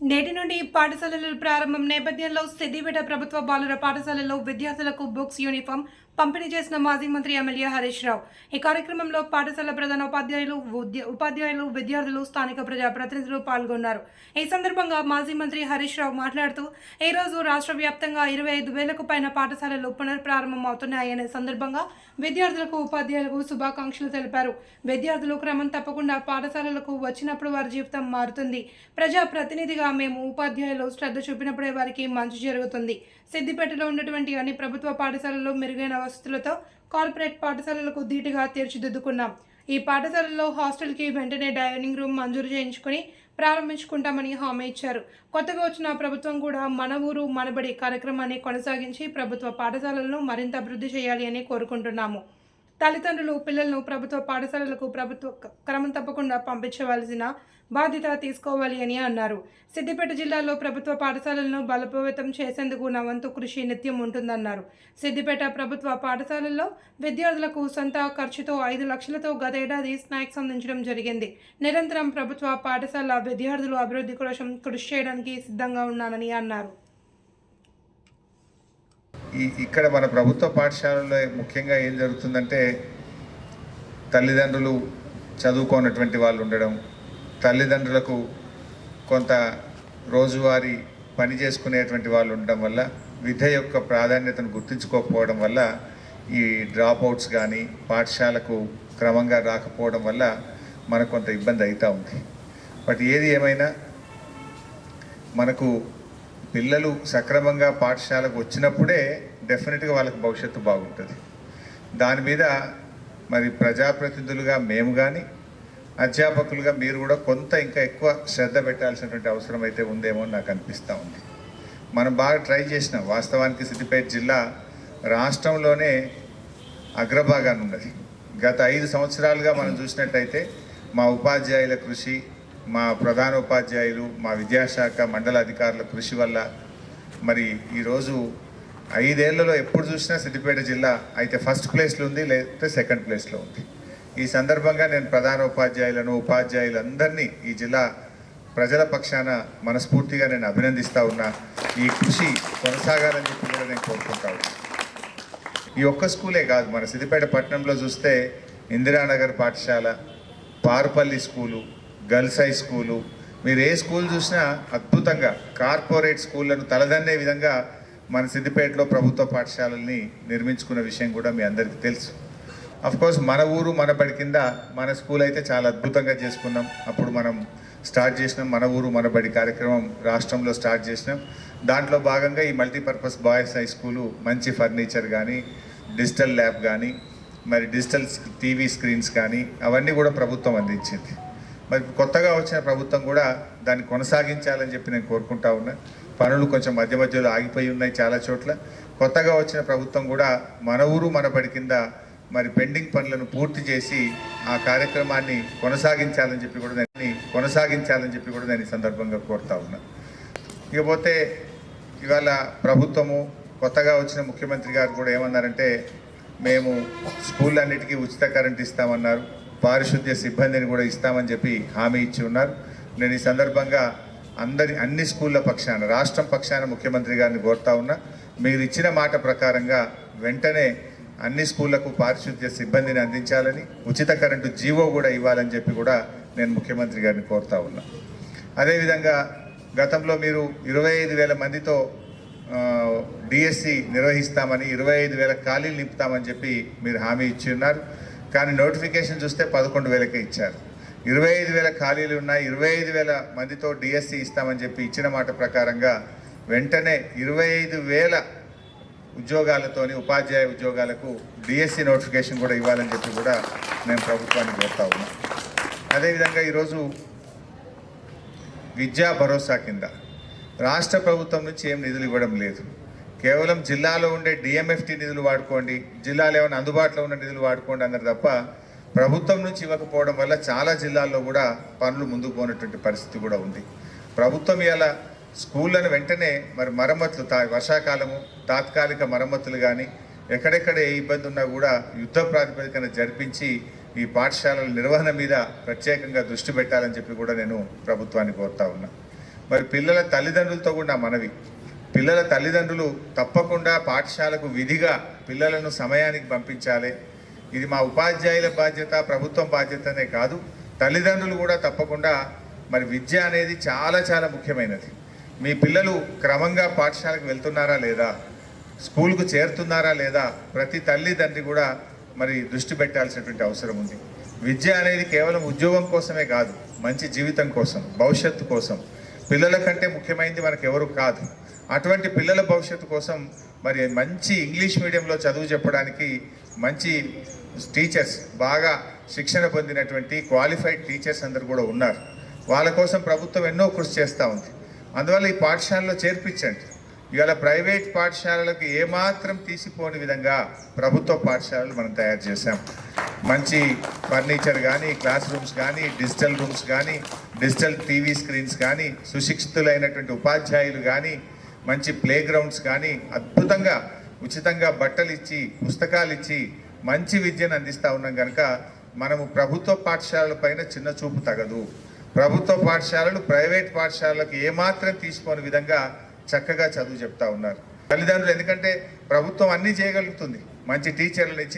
నేటి నుండి పాఠశాలలు ప్రారంభం నేపథ్యంలో సిద్దిపేట ప్రభుత్వ బాలుర పాఠశాలలో విద్యార్థులకు బుక్స్ యూనిఫామ్ పంపిణీ చేసిన మాజీ మంత్రి ఎమ్మెల్యే హరీష్ రావు. ఈ కార్యక్రమంలో పాఠశాల ప్రధాన ఉపాధ్యాయులు ఉద్య- ఉపాధ్యాయులు విద్యార్థులు స్థానిక ప్రజాప్రతినిధులు పాల్గొన్నారు. ఈ సందర్భంగా మాజీ మంత్రి హరీష్ రావు మాట్లాడుతూ ఈ రోజు రాష్ట్ర వ్యాప్తంగా ఇరవై ఐదు వేలకు పైన పాఠశాలలు పునర్ప్రారంభం అవుతున్నాయనే సందర్భంగా విద్యార్థులకు ఉపాధ్యాయులకు శుభాకాంక్షలు తెలిపారు. విద్యార్థులు క్రమం తప్పకుండా పాఠశాలలకు వచ్చినప్పుడు వారి జీవితం మారుతుంది. ప్రజా ప్రతినిధిగా మేము ఉపాధ్యాయులు శ్రద్ధ చూపినప్పుడే వారికి మంచి జరుగుతుంది. సిద్దిపేటలో ఉన్నటువంటి అన్ని ప్రభుత్వ పాఠశాలల్లో మెరుగైన వసతులతో కార్పొరేట్ పాఠశాలలకు ధీటుగా తీర్చిదిద్దుకున్నాం. ఈ పాఠశాలలో హాస్టల్కి వెంటనే డైనింగ్ రూమ్ మంజూరు చేయించుకుని ప్రారంభించుకుంటామని హామీ ఇచ్చారు. కొత్తగా వచ్చిన ప్రభుత్వం కూడా మన ఊరు మనబడి కార్యక్రమాన్ని కొనసాగించి ప్రభుత్వ పాఠశాలలను మరింత అభివృద్ధి చేయాలి అని కోరుకుంటున్నాము. తల్లిదండ్రులు పిల్లలను ప్రభుత్వ పాఠశాలలకు ప్రభుత్వ క్రమం తప్పకుండా పంపించవలసిన బాధ్యత తీసుకోవాలి అని అన్నారు. సిద్దిపేట జిల్లాలో ప్రభుత్వ పాఠశాలలను బలోపేతం చేసేందుకు నా వంతు కృషి నిత్యం ఉంటుందన్నారు. సిద్దిపేట ప్రభుత్వ పాఠశాలల్లో విద్యార్థులకు సొంత ఖర్చుతో ఐదు లక్షలతో గతేడాది స్నాక్స్ అందించడం జరిగింది. నిరంతరం ప్రభుత్వ పాఠశాల విద్యార్థులు అభివృద్ధి కోసం కృషి చేయడానికి సిద్ధంగా ఉన్నానని అన్నారు. ఈ ఇక్కడ మన ప్రభుత్వ పాఠశాలలో ముఖ్యంగా ఏం జరుగుతుందంటే తల్లిదండ్రులు చదువుకోనటువంటి వాళ్ళు ఉండడం తల్లిదండ్రులకు కొంత రోజువారీ పని చేసుకునేటువంటి వాళ్ళు ఉండడం వల్ల విద్య యొక్క ప్రాధాన్యతను గుర్తించుకోకపోవడం వల్ల ఈ డ్రాప్ అవుట్స్ కానీ పాఠశాలకు క్రమంగా రాకపోవడం వల్ల మనకు కొంత ఇబ్బంది అవుతూ ఉంది. బట్ ఏది ఏమైనా మనకు పిల్లలు సక్రమంగా పాఠశాలకు వచ్చినప్పుడే డెఫినెట్గా వాళ్ళకి భవిష్యత్తు బాగుంటుంది. దాని మీద మరి ప్రజాప్రతినిధులుగా మేము కానీ అధ్యాపకులుగా మీరు కూడా కొంత ఇంకా ఎక్కువ శ్రద్ధ పెట్టాల్సినటువంటి అవసరం అయితే ఉందేమో నాకు అనిపిస్తూ ఉంది. మనం బాగా ట్రై చేసినాం. వాస్తవానికి సిద్దిపేట జిల్లా రాష్ట్రంలోనే అగ్రభాగాన్ని ఉన్నది. గత ఐదు సంవత్సరాలుగా మనం చూసినట్టయితే మా ఉపాధ్యాయుల కృషి మా ప్రధానోపాధ్యాయులు మా విద్యాశాఖ మండల అధికారుల కృషి వల్ల మరి ఈరోజు ఐదేళ్ళలో ఎప్పుడు చూసినా సిద్దిపేట జిల్లా అయితే ఫస్ట్ ప్లేస్లో ఉంది లేకపోతే సెకండ్ ప్లేస్లో ఉంది. ఈ సందర్భంగా నేను ప్రధాన ఉపాధ్యాయులను ఉపాధ్యాయులందరినీ ఈ జిల్లా ప్రజల పక్షాన మనస్ఫూర్తిగా నేను అభినందిస్తూ ఉన్నా. ఈ కృషి కొనసాగాలని చెప్పి కూడా నేను కోరుకుంటా ఈ ఒక్క స్కూలే కాదు మన సిద్దిపేట పట్టణంలో చూస్తే ఇందిరానగర్ పాఠశాల Parupalli school girls high school. మీరు ఏ స్కూల్ చూసినా అద్భుతంగా కార్పొరేట్ స్కూళ్ళను తలదన్నే విధంగా మన సిద్దిపేటలో ప్రభుత్వ పాఠశాలల్ని నిర్మించుకున్న విషయం కూడా మీ అందరికీ తెలుసు. అఫ్ కోర్స్ మన ఊరు మన బడి కింద మన స్కూల్ అయితే చాలా అద్భుతంగా చేసుకున్నాం. అప్పుడు మనం స్టార్ట్ చేసినాం. మన ఊరు మన బడి కార్యక్రమం రాష్ట్రంలో స్టార్ట్ చేసినాం. దాంట్లో భాగంగా ఈ మల్టీపర్పస్ బాయ్స్ హై స్కూలు మంచి ఫర్నిచర్ కానీ డిజిటల్ ల్యాబ్ కానీ మరి డిజిటల్ టీవీ స్క్రీన్స్ కానీ అవన్నీ కూడా ప్రభుత్వం అందించింది. మరి కొత్తగా వచ్చిన ప్రభుత్వం కూడా దాన్ని కొనసాగించాలని చెప్పి నేను కోరుకుంటా ఉన్నా. పనులు కొంచెం మధ్య మధ్యలో ఆగిపోయి ఉన్నాయి చాలా చోట్ల. కొత్తగా వచ్చిన ప్రభుత్వం కూడా మన ఊరు మన బడి కింద మరి పెండింగ్ పనులను పూర్తి చేసి ఆ కార్యక్రమాన్ని కొనసాగించాలని చెప్పి కూడా దాన్ని కొనసాగించాలని చెప్పి కూడా నేను సందర్భంగా కోరుతా ఉన్నా. ఇకపోతే ఇవాళ ప్రభుత్వము కొత్తగా వచ్చిన ముఖ్యమంత్రి గారు కూడా ఏమన్నారంటే మేము స్కూళ్ళన్నిటికీ ఉచిత కరెంట్ ఇస్తామన్నారు. పారిశుద్ధ్య సిబ్బందిని కూడా ఇస్తామని చెప్పి హామీ ఇచ్చి ఉన్నారు. నేను ఈ సందర్భంగా అందరి అన్ని స్కూళ్ళ పక్షాన రాష్ట్రం పక్షాన ముఖ్యమంత్రి గారిని కోరుతా ఉన్నా మీరు ఇచ్చిన మాట ప్రకారంగా వెంటనే అన్ని స్కూళ్ళకు పారిశుద్ధ్య సిబ్బందిని అందించాలని ఉచిత కరెంటు జీవో కూడా ఇవ్వాలని చెప్పి కూడా నేను ముఖ్యమంత్రి గారిని కోరుతా ఉన్నా. అదేవిధంగా గతంలో మీరు ఇరవై ఐదు వేల మందితో డిఎస్సి నిర్వహిస్తామని ఇరవై ఐదు వేల ఖాళీలు నింపుతామని చెప్పి మీరు హామీ ఇచ్చి ఉన్నారు. కానీ నోటిఫికేషన్ చూస్తే పదకొండు వేలకే ఇచ్చారు. ఇరవై ఐదు వేల ఖాళీలు ఉన్నాయి. ఇరవై ఐదు వేల మందితో డిఎస్సి ఇస్తామని చెప్పి ఇచ్చిన మాట ప్రకారంగా వెంటనే ఇరవై ఐదు వేల ఉద్యోగాలతోని ఉపాధ్యాయ ఉద్యోగాలకు డిఎస్సి నోటిఫికేషన్ కూడా ఇవ్వాలని చెప్పి కూడా మేము ప్రభుత్వాన్ని కోరుతా ఉన్నాం. అదేవిధంగా ఈరోజు విద్యా భరోసా కింద రాష్ట్ర ప్రభుత్వం నుంచి ఏం నిధులు ఇవ్వడం లేదు. కేవలం జిల్లాలో ఉండే డిఎంఎఫ్టీ నిధులు వాడుకోండి జిల్లాలో ఏమైనా అందుబాటులో ఉన్న నిధులు వాడుకోండి అన్నారు తప్ప ప్రభుత్వం నుంచి ఇవ్వకపోవడం వల్ల చాలా జిల్లాల్లో కూడా పనులు ముందుకు పోనటువంటి పరిస్థితి కూడా ఉంది. ప్రభుత్వం ఇలా స్కూళ్ళను వెంటనే మరి మరమ్మతులు తా వర్షాకాలము తాత్కాలిక మరమ్మతులు కానీ ఎక్కడెక్కడ ఏ ఇబ్బంది ఉన్నా కూడా యుద్ధ ప్రాతిపదికన జరిపించి ఈ పాఠశాలల నిర్వహణ మీద ప్రత్యేకంగా దృష్టి పెట్టాలని చెప్పి కూడా నేను ప్రభుత్వాన్ని కోరుతా ఉన్నా. మరి పిల్లల తల్లిదండ్రులతో కూడా నా మనవి. పిల్లల తల్లిదండ్రులు తప్పకుండా పాఠశాలకు విధిగా పిల్లలను సమయానికి పంపించాలి. ఇది మా ఉపాధ్యాయుల బాధ్యత ప్రభుత్వం బాధ్యతనే కాదు. తల్లిదండ్రులు కూడా తప్పకుండా మరి విద్య అనేది చాలా చాలా ముఖ్యమైనది. మీ పిల్లలు క్రమంగా పాఠశాలకు వెళ్తున్నారా లేదా? స్కూల్కు చేరుతున్నారా లేదా? ప్రతి తల్లిదండ్రి కూడా మరి దృష్టి పెట్టాల్సినటువంటి అవసరం ఉంది. విద్య అనేది కేవలం ఉద్యోగం కోసమే కాదు మంచి జీవితం కోసం భవిష్యత్తు కోసం. పిల్లల కంటే ముఖ్యమైనది మనకెవరు కాదు. అటువంటి పిల్లల భవిష్యత్తు కోసం మరి మంచి ఇంగ్లీష్ మీడియంలో చదువు చెప్పడానికి మంచి టీచర్స్ బాగా శిక్షణ పొందినటువంటి క్వాలిఫైడ్ టీచర్స్ అందరు కూడా ఉన్నారు. వాళ్ళ కోసం ప్రభుత్వం ఎన్నో కృషి చేస్తూ ఉంది. అందువల్ల ఈ పాఠశాలలో చేర్పించండి. ఇవాళ ప్రైవేట్ పాఠశాలలకు ఏమాత్రం తీసిపోని విధంగా ప్రభుత్వ పాఠశాలలు మనం తయారు చేశాం. మంచి ఫర్నిచర్ కానీ క్లాస్ రూమ్స్ కానీ డిజిటల్ రూమ్స్ కానీ డిజిటల్ టీవీ స్క్రీన్స్ కానీ సుశిక్షితులైనటువంటి ఉపాధ్యాయులు కానీ మంచి ప్లే గ్రౌండ్స్ కానీ అద్భుతంగా ఉచితంగా బట్టలు ఇచ్చి పుస్తకాలు ఇచ్చి మంచి విద్యను అందిస్తూ ఉన్నాం కనుక మనము ప్రభుత్వ పాఠశాలల పైన చిన్న చూపు తగదు. ప్రభుత్వ పాఠశాలలు ప్రైవేట్ పాఠశాలలకు ఏమాత్రం తీసుకోని విధంగా చక్కగా చదువు చెప్తా ఉన్నారు. తల్లిదండ్రులు ఎందుకంటే ప్రభుత్వం అన్నీ చేయగలుగుతుంది. మంచి టీచర్లను ఇచ్చి